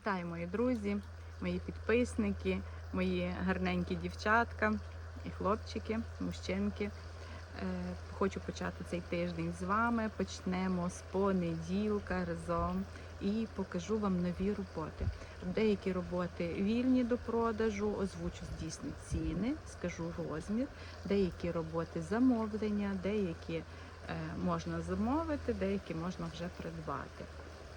Вітаю, мої друзі, мої підписники, мої гарненькі дівчатка і хлопчики, мужчинки. Е, Хочу почати цей тиждень з вами. Почнемо з понеділка разом і покажу вам нові роботи. Деякі роботи вільні до продажу, озвучу дійсні ціни, скажу розмір. Деякі роботи замовлення, деякі е, можна замовити, деякі можна вже придбати.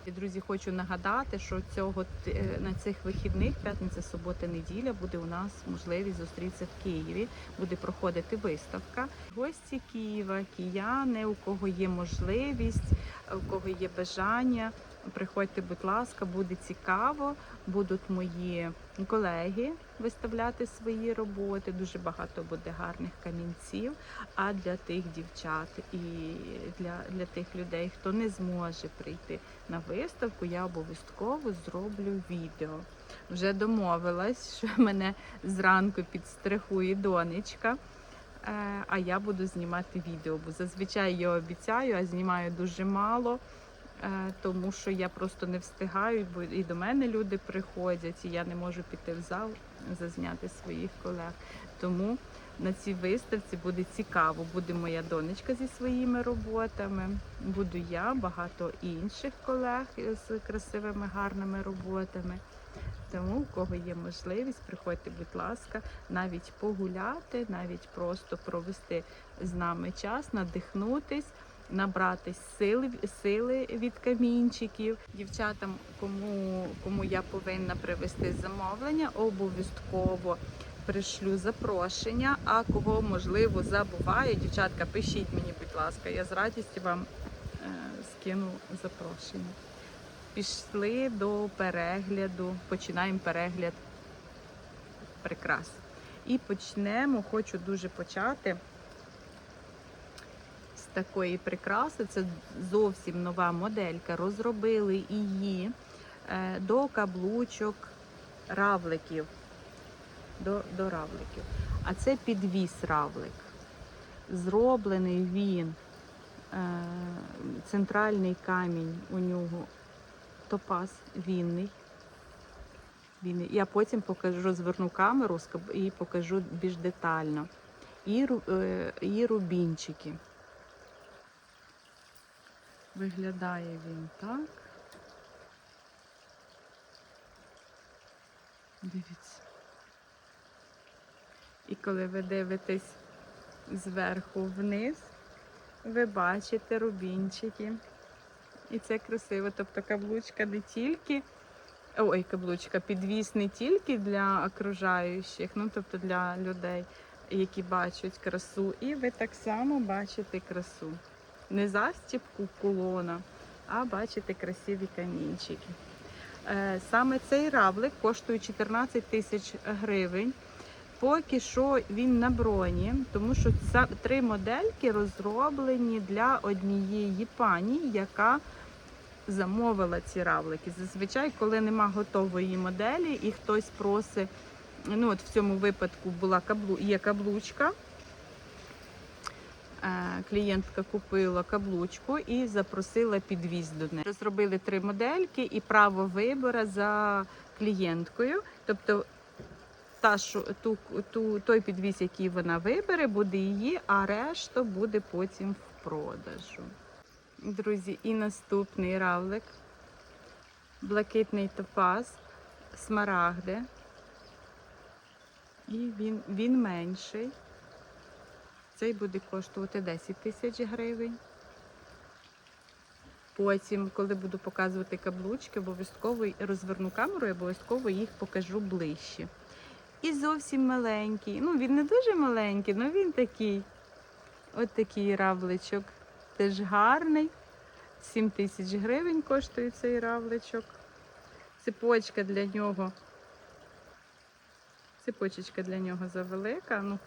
І, Друзі, хочу нагадати, що цього е, на цих вихідних, п'ятниця, субота, неділя, буде у нас можливість зустрітися в Києві. Буде проходити виставка. Гості Києва, кияни, у кого є можливість, у кого є бажання. Приходьте, будь ласка, буде цікаво. Будуть мої колеги виставляти свої роботи. Дуже багато буде гарних камінців. А для тих дівчат і для, для тих людей, хто не зможе прийти на виставку, я обов'язково зроблю відео. Вже домовилась, що мене зранку підстрахує донечка. е, А я буду знімати відео, бо зазвичай я обіцяю, а знімаю дуже мало, тому що я просто не встигаю, бо і до мене люди приходять, і я не можу піти в зал зазняти своїх колег. Тому на цій виставці буде цікаво. Буде моя донечка зі своїми роботами, буду я, багато інших колег з красивими гарними роботами. Тому, у кого є можливість, приходьте, будь ласка, навіть погуляти, навіть просто провести з нами час, надихнутись, набратись сили, сили від камінчиків. Дівчатам, кому, кому я повинна привезти замовлення, обов'язково пришлю запрошення. А кого можливо забуваю, дівчатка, пишіть мені, будь ласка, я з радістю вам е, скину запрошення. Пішли до перегляду, починаємо перегляд прикрас. І почнемо, хочу дуже почати такої прикраси. Це зовсім нова моделька. Розробили її е, до каблучок равликів. До, до равликів. А це підвіс равлик. Зроблений він, е, центральний камінь у нього топаз вінний. Я потім покажу, розверну камеру і покажу більш детально. І, е, і рубінчики. Виглядає він так. Дивіться. І коли ви дивитесь зверху вниз, ви бачите рубінчики. І це красиво. Тобто каблучка не тільки. Ой, каблучка, підвіс не тільки для окружаючих, ну тобто для людей, які бачать красу. І ви так само бачите красу. Не застібку кулона, а бачите красиві камінчики. Е, Саме цей равлик коштує 14 тисяч гривень. Поки що він на броні, тому що три модельки розроблені для однієї пані, яка замовила ці равлики. Зазвичай, коли нема готової моделі і хтось просить, ну от в цьому випадку була каблу, є каблучка. Е, Клієнтка купила каблучку і запросила підвіз до неї. Розробили три модельки і право вибору за клієнткою. Тобто та, ту, ту, той підвіз, який вона вибере, буде її, а решта буде потім в продажу. Друзі, і наступний равлик. Блакитний топаз, смарагди. І він, він менший. Цей буде коштувати 10 тисяч гривень. Потім, коли буду показувати каблучки, обов'язково розверну камеру і обов'язково їх покажу ближче. І зовсім маленький. Ну, він не дуже маленький, але він такий. От такий равличок. Теж гарний. 7 тисяч гривень коштує цей равличок. Цепочка для нього. Цепочечка для нього завелика. Ну,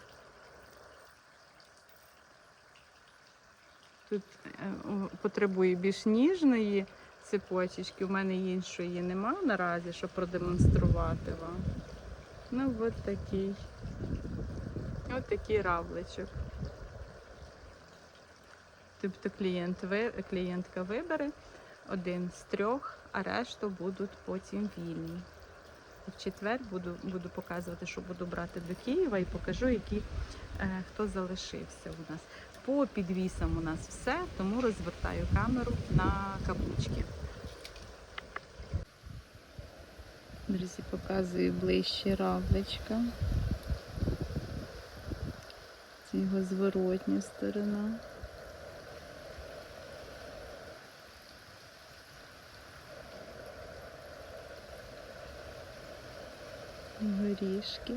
тут е, потребує більш ніжної цепочечки. У мене іншої нема наразі, щоб продемонструвати вам. Ну, от такий. От такий равличок. Тобто клієнт, клієнтка вибере, один з трьох, а решту будуть потім вільні. В четвер буду, буду показувати, що буду брати до Києва і покажу, які, е, хто залишився у нас. По підвісам у нас все, тому розвертаю камеру на каблучки. Друзі, показую ближче равличка. Це його зворотня сторона. Горішки.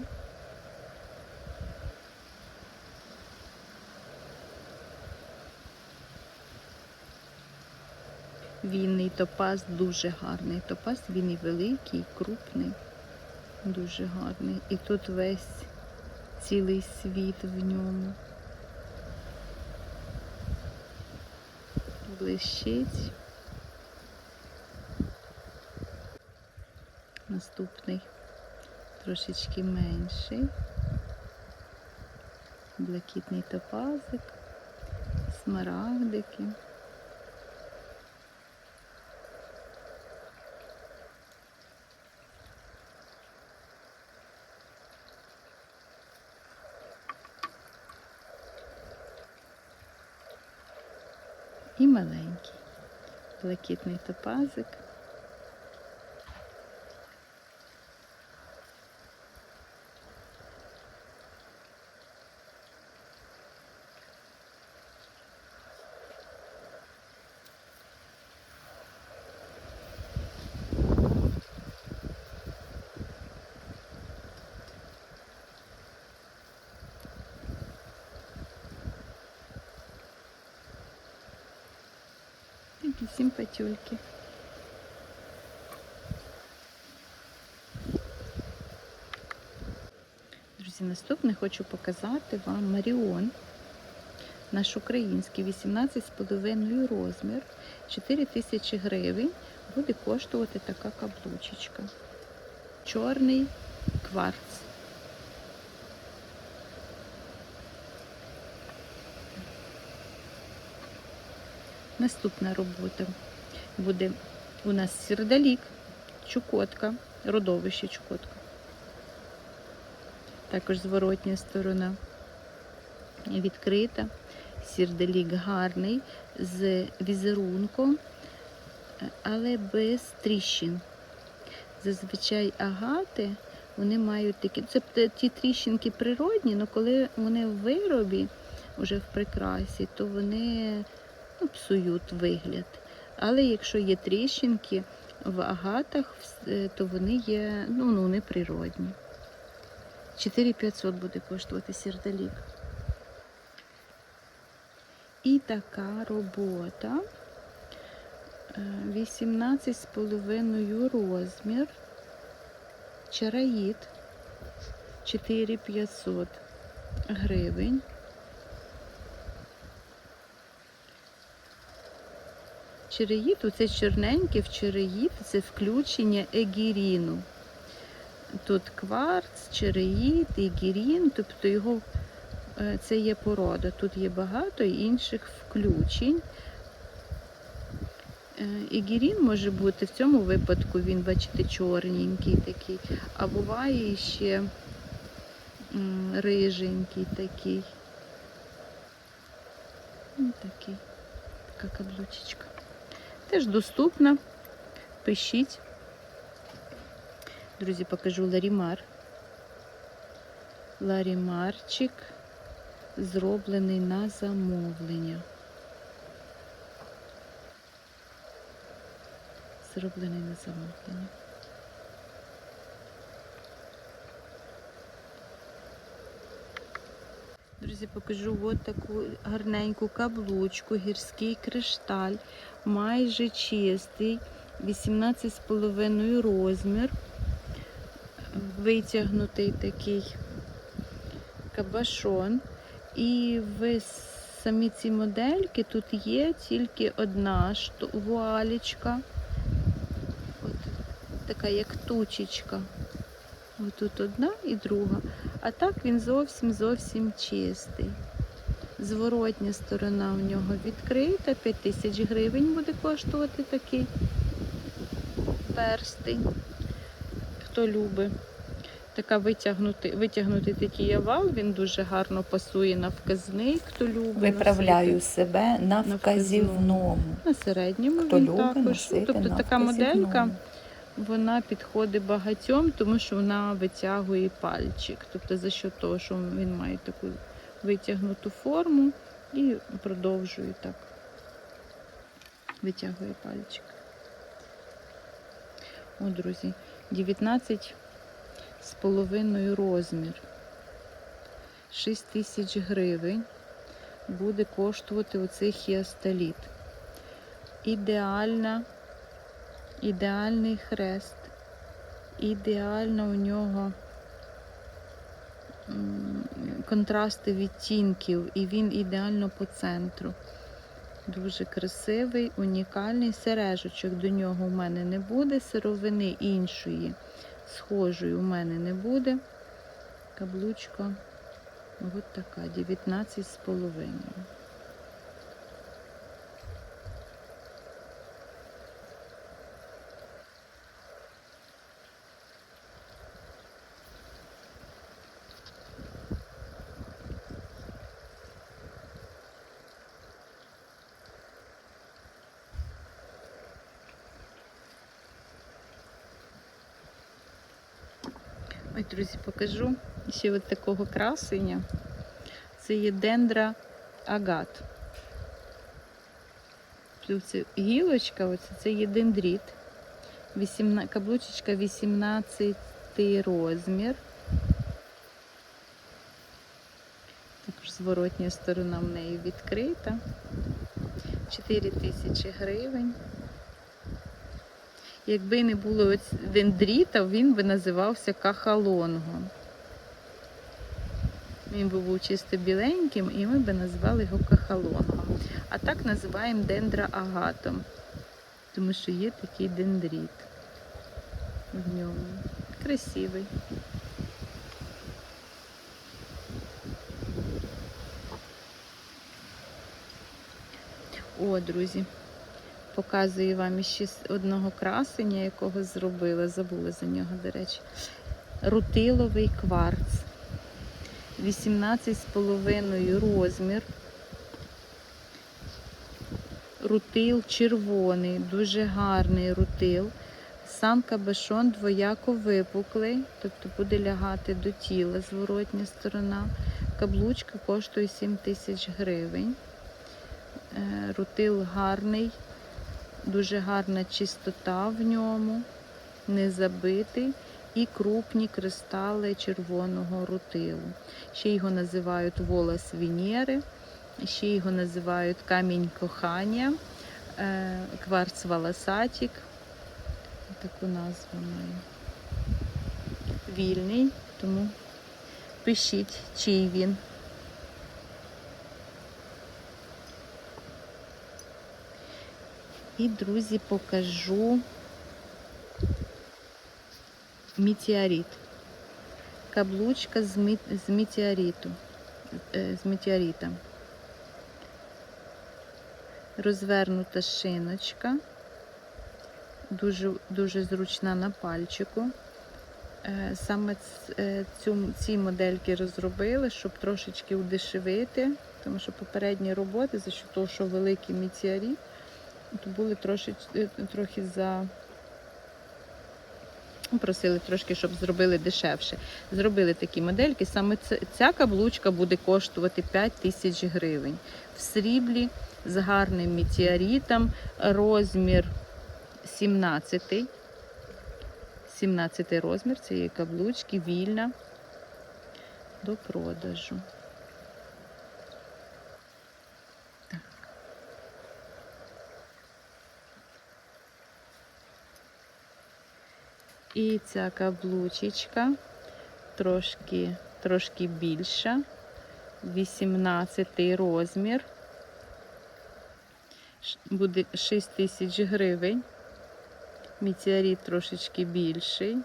Вінний топаз дуже гарний. Топаз він і великий, і крупний, дуже гарний. І тут весь цілий світ в ньому. Блищить. Наступний трошечки менший. Блакитний топазик, смарагдики. І маленький блакитний топазик. Такі симпатюльки. Друзі, наступне хочу показати вам Маріон. Наш український 18,5 розмір, 4 тисячі гривень буде коштувати така каблучечка. Чорний кварц. Наступна робота буде у нас сірдалік, Чукотка, родовище Чукотка. Також зворотня сторона відкрита. Сірдалік гарний з візерунком, але без тріщин. Зазвичай агати вони мають такі. Це ті тріщинки природні, але коли вони в виробі, вже в прикрасі, то вони ну, псують вигляд. Але якщо є тріщинки в агатах, е, то вони є, ну, ну вони природні. 4500 буде коштувати сірдалік. І така робота. Е, 18,5 розмір. Чараїд 4500 гривень. Череїд, оце чорненьке в череїд, це включення егіріну. Тут кварц, череїд, егірін, тобто його е, це є порода. Тут є багато інших включень. Е, Егірін може бути в цьому випадку, він, бачите, чорненький такий, а буває ще риженький такий. Такий, така каблучечка. Теж доступна. Пишіть. Друзі, покажу Ларімар. Ларімарчик зроблений на замовлення. Зроблений на замовлення. Друзі, покажу от таку гарненьку каблучку, гірський кришталь, майже чистий, 18,5 розмір, витягнутий такий кабашон. І в самі ці модельки тут є тільки одна вуалічка. От така як тучечка. Ось тут одна і друга. А так він зовсім зовсім чистий. Зворотня сторона у нього відкрита, 5 тисяч гривень буде коштувати такий перстень. Хто любить. Така витягнути, витягнутий такий овал, він дуже гарно пасує на вказник, хто любить. Виправляю носити. себе на вказівному. На середньому Хто він любить також. Тобто на така моделька, вказівному. Вона підходить багатьом, тому що вона витягує пальчик. Тобто за що того, що він має таку витягнуту форму і продовжує так. Витягує пальчик. О, друзі, 19 з половиною розмір. 6 тисяч гривень буде коштувати оцей хіастоліт. Ідеальна, ідеальний хрест, ідеально у нього контрасти відтінків, і він ідеально по центру. Дуже красивий, унікальний сережечок до нього у мене не буде, сировини іншої, схожої у мене не буде. Каблучка от така, 19 Ой, друзі, покажу ще от такого красення. Це є дендра агат. Це гілочка, оце, це є дендріт. 18, каблучечка 18 розмір. Також зворотня сторона в неї відкрита. 4 тисячі гривень. Якби не було дендріта, він би називався кахалонгом. Він би був чисто біленьким, і ми би назвали його кахалонгом. А так називаємо дендра агатом, тому що є такий дендріт в ньому. Красивий. О, друзі, показую вам ще одного красення, якого зробила. Забула за нього, до речі. Рутиловий кварц. 18,5 розмір. Рутил червоний, дуже гарний рутил. Сам кабешон двояко випуклий, тобто буде лягати до тіла зворотня сторона. Каблучка коштує 7 тисяч гривень. Е, Рутил гарний, дуже гарна чистота в ньому, не забитий і крупні кристали червоного рутилу. Ще його називають волос Венери, ще його називають камінь кохання, е, кварц волосатік. Таку назву має. Вільний, тому пишіть, чий він. І, друзі, покажу метеорит. Каблучка з, метеориту. е, З метеорита. Розвернута шиночка. Дуже, дуже зручна на пальчику. Е, Саме е, цю, ці модельки розробили, щоб трошечки удешевити, тому що попередні роботи, за що того, що великий метеорит, були трошеч, е, трохи за. ну, Просили трошки, щоб зробили дешевше. Зробили такі модельки. Саме ця каблучка буде коштувати 5 тисяч гривень. В сріблі з гарним метеоритом, розмір 17. 17 розмір цієї каблучки, вільна до продажу. І ця каблучечка трошки, трошки більша, 18 розмір. Буде 6 тисяч гривень. Метеорит трошечки більший.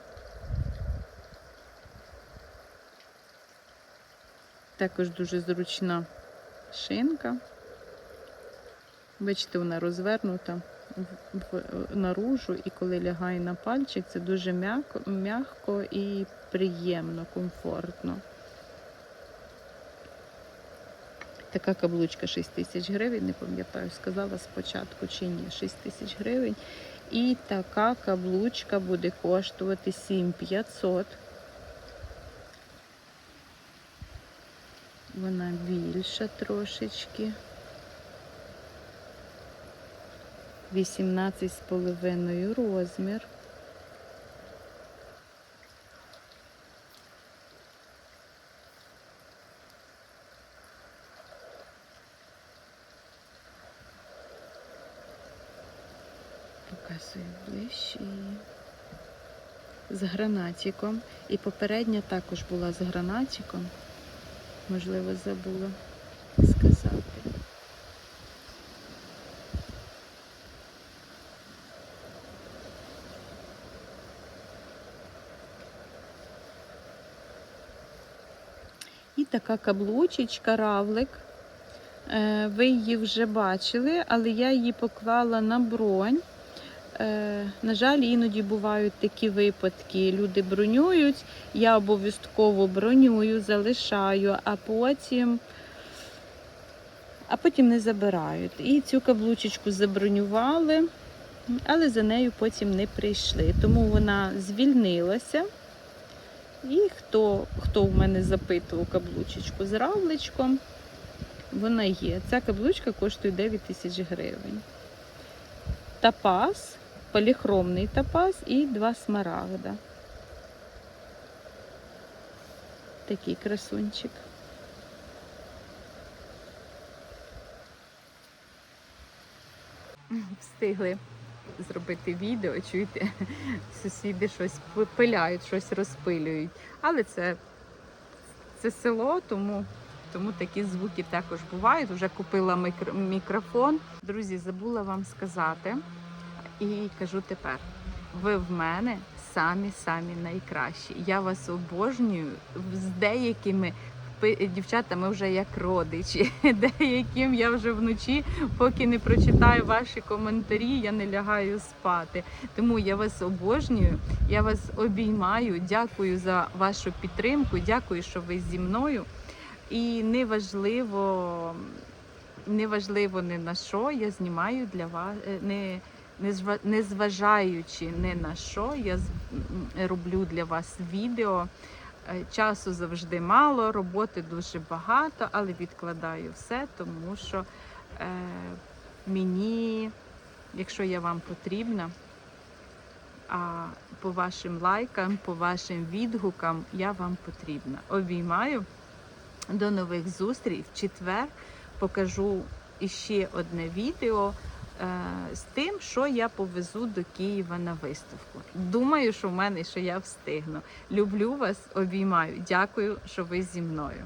Також дуже зручна шинка. Бачите, вона розвернута наружу, і коли лягає на пальчик, це дуже м'яко, м'яко і приємно, комфортно. Така каблучка 6 тисяч гривень, не пам'ятаю, сказала спочатку чи ні, 6 тисяч гривень. І така каблучка буде коштувати 7500. Вона більша трошечки. 18,5 розмір. Показую ближче. З гранатиком. І попередня також була з гранатиком. Можливо, забула сказати. І така каблучечка, равлик. Е, Ви її вже бачили, але я її поклала на бронь. Е, На жаль, іноді бувають такі випадки. Люди бронюють, я обов'язково бронюю, залишаю, а потім, а потім не забирають. І цю каблучечку забронювали, але за нею потім не прийшли. Тому вона звільнилася. І хто, хто в мене запитував каблучечку з равличком, вона є. Ця каблучка коштує 9 тисяч гривень. Тапаз, поліхромний тапаз і два смарагда. Такий красунчик. Встигли зробити відео, чуєте, сусіди щось пиляють, щось розпилюють. Але це, це село, тому, тому такі звуки також бувають. Вже купила мікро, мікрофон. Друзі, забула вам сказати і кажу тепер: ви в мене самі-самі найкращі. Я вас обожнюю з деякими. Пи- Дівчатами вже як родичі, деяким я вже вночі, поки не прочитаю ваші коментарі, я не лягаю спати. Тому я вас обожнюю, я вас обіймаю. Дякую за вашу підтримку. Дякую, що ви зі мною. І неважливо, неважливо не на що я знімаю для вас, е, не, не незважаючи не на що, я роблю для вас відео. Е, Часу завжди мало, роботи дуже багато, але відкладаю все, тому що е, мені, якщо я вам потрібна, а по вашим лайкам, по вашим відгукам я вам потрібна. Обіймаю. До нових зустріч. В четвер покажу іще одне відео з тим, що я повезу до Києва на виставку. Думаю, що в мене що я встигну. Люблю вас, обіймаю. Дякую, що ви зі мною.